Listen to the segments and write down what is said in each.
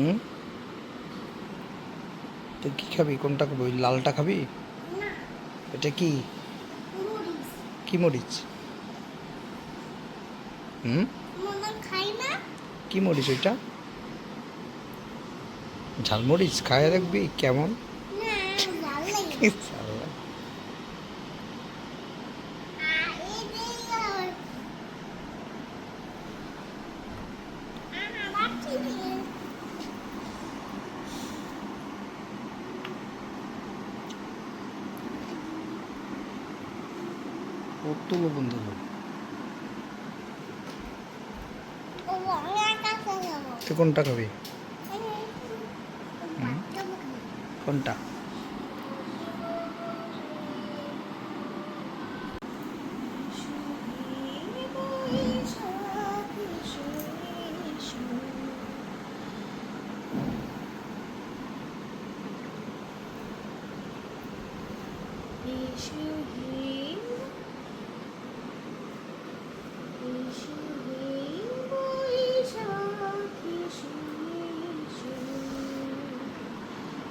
হুম? তো কি খাবি? কোনটা খাবি? ওই লালটা খাবি? এটা কি? কি মরিচ? হুম? খাই কি মরিচ ওইটা? ঝালমরিচ? খায় দেখবি? কেমন? কতগুলো বন্ধু একা খাব কোনটা খাবি? হুম।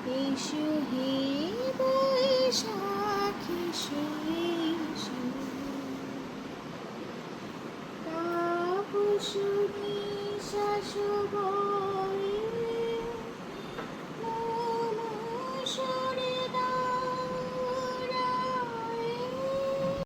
ইসু হে বৈশাখী শিশু তাপসুনি শাশুব